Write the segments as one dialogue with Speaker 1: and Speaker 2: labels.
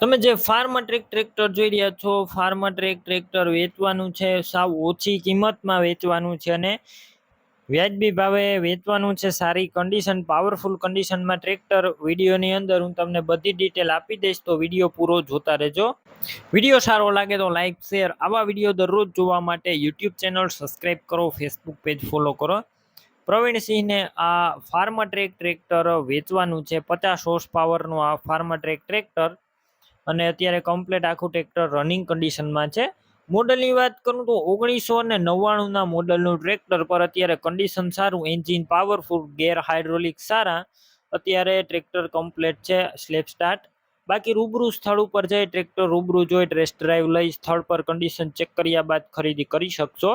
Speaker 1: તમે જે pharma track tractor જોઈ રહ્યા છો ફાર્મા ટ્રેક ટ્રેક્ટર વેચવાનું છે, સાવ ઓછી કિંમતમાં વેચવાનું છે અને વ્યાજબી ભાવે વેચવાનું છે, સારી કન્ડિશન પાવરફુલ કન્ડિશનમાં ટ્રેક્ટર વિડીયોની અંદર હું તમને બધી ડિટેલ આપી દઈશ, તો વીડિયો પૂરો જોતા રહેજો. વીડિયો સારો લાગે તો લાઇક શેર આવા વીડિયો દરરોજ જોવા માટે યુટ્યુબ ચેનલ સબસ્ક્રાઈબ કરો ફેસબુક પેજ ફોલો કરો. પ્રવીણસિંહને આ ફાર્મા ટ્રેક ટ્રેક્ટર વેચવાનું છે, પચાસ હોર્સ પાવરનું આ ફાર્મા ટ્રેક ટ્રેક્ટર અને અત્યારે કમ્પ્લીટ આખું ટ્રેક્ટર રનિંગ કન્ડિશનમાં છે. મોડલની વાત કરું તો ઓગણીસો ને નવ્વાણુંના મોડલનું ટ્રેક્ટર પર અત્યારે કન્ડિશન સારું એન્જિન પાવરફુલ ગેર હાઇડ્રોલિક સારા. અત્યારે ટ્રેક્ટર કમ્પ્લીટ છે સ્લેપ સ્ટાર્ટ બાકી રૂબરૂ સ્થળ ઉપર જઈ ટ્રેક્ટર રૂબરૂ જોઈ ટેસ્ટ ડ્રાઈવ લઈ સ્થળ પર કન્ડિશન ચેક કર્યા બાદ ખરીદી કરી શકશો.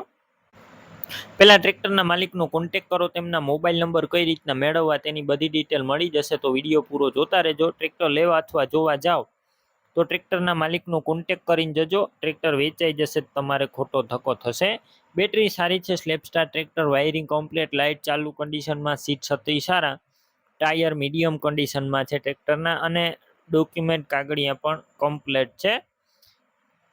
Speaker 1: પહેલા ટ્રેક્ટરના માલિકનો કોન્ટેક કરો, તેમના મોબાઈલ નંબર કઈ રીતના મેળવવા તેની બધી ડિટેલ મળી જશે તો વીડિયો પૂરો જોતા રહેજો. ટ્રેક્ટર લેવા અથવા જોવા જાઓ તો ટ્રેક્ટરના માલિકનો કોન્ટેક કરીને જજો. ટ્રેક્ટર વેચાઈ જશે તમારે ખોટો ધક્કો થશે. બેટરી સારી છે સ્લેપસ્ટાર ટ્રેક્ટર વાયરિંગ કમ્પ્લીટ લાઇટ ચાલુ કન્ડિશનમાં સીટ છત્રી સારા. ટાયર મીડિયમ કન્ડિશનમાં છે ટ્રેક્ટરના અને ડોક્યુમેન્ટ કાગળિયા પણ કમ્પ્લીટ છે.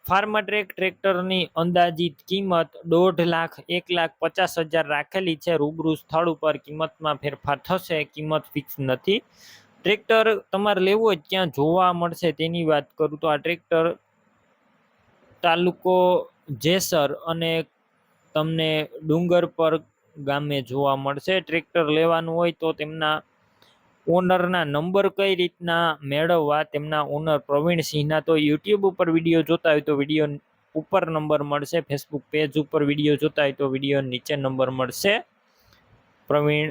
Speaker 1: ફાર્માટ્રેક ટ્રેક્ટરની અંદાજિત કિંમત દોઢ લાખ, એક લાખ પચાસ હજાર રાખેલી છે. રૂબરૂ સ્થળ ઉપર કિંમતમાં ફેરફાર થશે. કિંમત ફિક્સ નથી. ટ્રેક્ટર તમારે લેવું હોય ક્યાં જોવા મળશે તેની વાત કરું તો આ ટ્રેક્ટર તાલુકો જેસર અને તમને ડુંગર પર ગામે જોવા મળશે. ટ્રેક્ટર લેવાનું હોય તો તેમના ઓનરના નંબર કઈ રીતના મેળવવા તેમના ઓનર પ્રવીણસિંહના તો યુટ્યુબ ઉપર વીડિયો જોતા હોય તો વીડિયો ઉપર નંબર મળશે. ફેસબુક પેજ ઉપર વીડિયો જોતા હોય તો વીડિયો નીચે નંબર મળશે. પ્રવીણ